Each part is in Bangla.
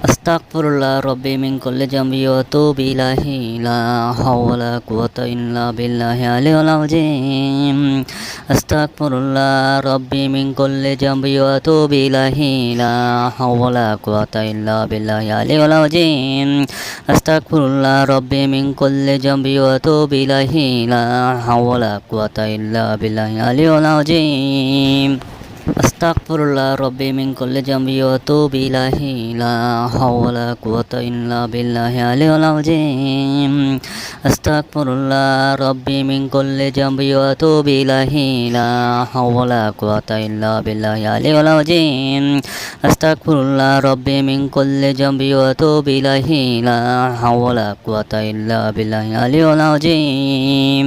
أستغفر الله ربي من كل جنب وأتوب إليه. لا حول ولا قوة إلا بالله العلي العظيم. أستغفر الله ربي من كل جنب وأتوب إليه. لا حول ولا قوة إلا بالله العلي العظيم. أستغفر الله ربي من كل جنب وأتوب إليه. لا حول ولا قوة إلا بالله العلي العظيم. আস্তাগফিরুল্লাহ রব্বি মিন কুল্লি জামবি ওয়া আতুবু ইলাইহি, লা হাওলা কুওয়াতা ইল্লা বিল্লাহি আলিয়্যিল আযীম। আস্তাগফিরুল্লাহ রব্বি মিন কুল্লি জামবি ওয়া আতুবু ইলাইহি, লা হাওলা কুওয়াতা ইল্লা বিল্লাহি আলিয়্যিল আযীম। আস্তাগফিরুল্লাহ রব্বি মিন কুল্লি জামবি ওয়া আতুবু ইলাইহি, লা হাওলা কুওয়াতা ইল্লা বিল্লাহি আলিয়্যিল আযীম।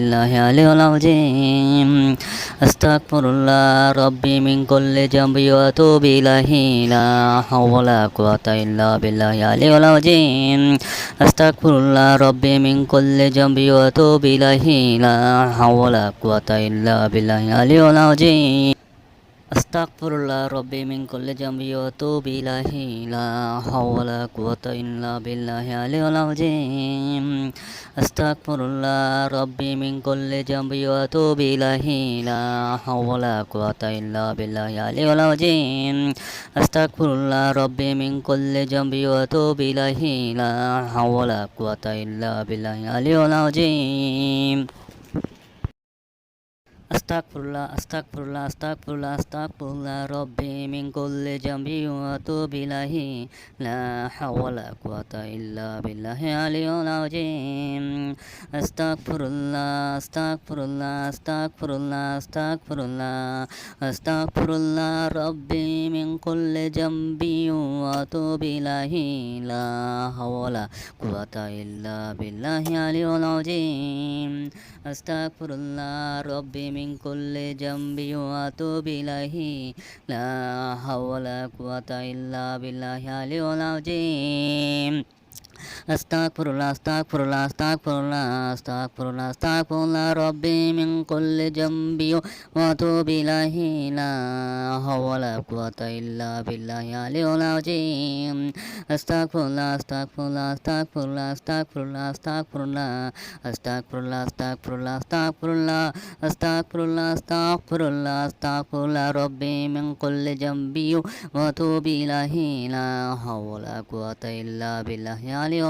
বিল্লাহি আলিউল আযীম। আস্তাগফিরুল্লাহ রব্বি মিন কুল্লি জামবি ওয়া আতুবু ইলাইহি লা হাওলা কুওয়াতা ইল্লা বিল্লাহি আলিউল আযীম। আস্তাগফিরুল্লাহ রব্বি মিন কুল্লি জামবি ওয়া আতুবু ইলাইহি লা হাওলা কুওয়াতা ইল্লা বিল্লাহি আলিউল আযীম। أستغفر الله ربي من كل جنب وأتوب إليه. لا حول ولا قوة إلا بالله العلي العظيم. أستغفر الله ربي من كل جنب وأتوب إليه. لا حول ولا قوة إلا بالله العلي العظيم. أستغفر الله ربي من كل جنب وأتوب إليه. لا حول ولا قوة إلا بالله العلي العظيم. আস্তাকফিরুল্লাহ আস্তাকফিরুল্লাহ আস্তাকফিরুল্লাহ আস্তাকফিরুল্লাহ রব্বি মিন কুল্লি জামবি ওয়া তুবিলাহি লা হাওয়ালা কুওয়াতা ইল্লা বিল্লাহি আলিয়ুল আযীম। আস্তাকফিরুল্লাহ আস্তাকফিরুল্লাহ আস্তাকফিরুল্লাহ আস্তাকফিরুল্লাহ আস্তাকফিরুল্লাহ রব্বি মিন কুল্লি জামবি ওয়া তুবিলাহি লা হাওয়ালা কুওয়াতা ইল্লা বিল্লাহি আলিয়ুল আযীম। আস্তাকফিরুল্লাহ রব্বি মিন কুল্লি জামবি ওয়া বিলাহি লা হাওলা কুওয়াতা ইল্লা বিল্লাহি আলিউল আযীম। আস্তাগফিরুল্লাহ আস্তাগফিরুল্লাহ আস্তাগফিরুল্লাহ আস্তাগফিরুল্লাহ আস্তাগফিরুল্লাহ রব্বি মিন কুল্লি জামবি ওয়া আতুবু ইলাইহি লা হাওলা ওয়ালা কুওয়াতা ইল্লা বিল্লাহি আলিয়্যিল আযীম আস্তাগফিরুল্লাহ আস্তাগফিরুল্লাহ আস্তাগফিরুল্লাহ আস্তাগফিরুল্লাহ আস্তাগফিরুল্লাহ আস্তাগফিরুল্লাহ আস্তাগফিরুল্লাহ আস্তাগফিরুল্লাহ আস্তাগফিরুল্লাহ আস্তাগফিরুল্লাহ আস্তাগফিরুল্লাহ রব্বি মিন কুল্লি জামবি ওয়া আতুবু ইলাইহি লা হাওলা ওয়ালা কুওয়াতা ইল্লা বিল্লাহি আলিয়্যিল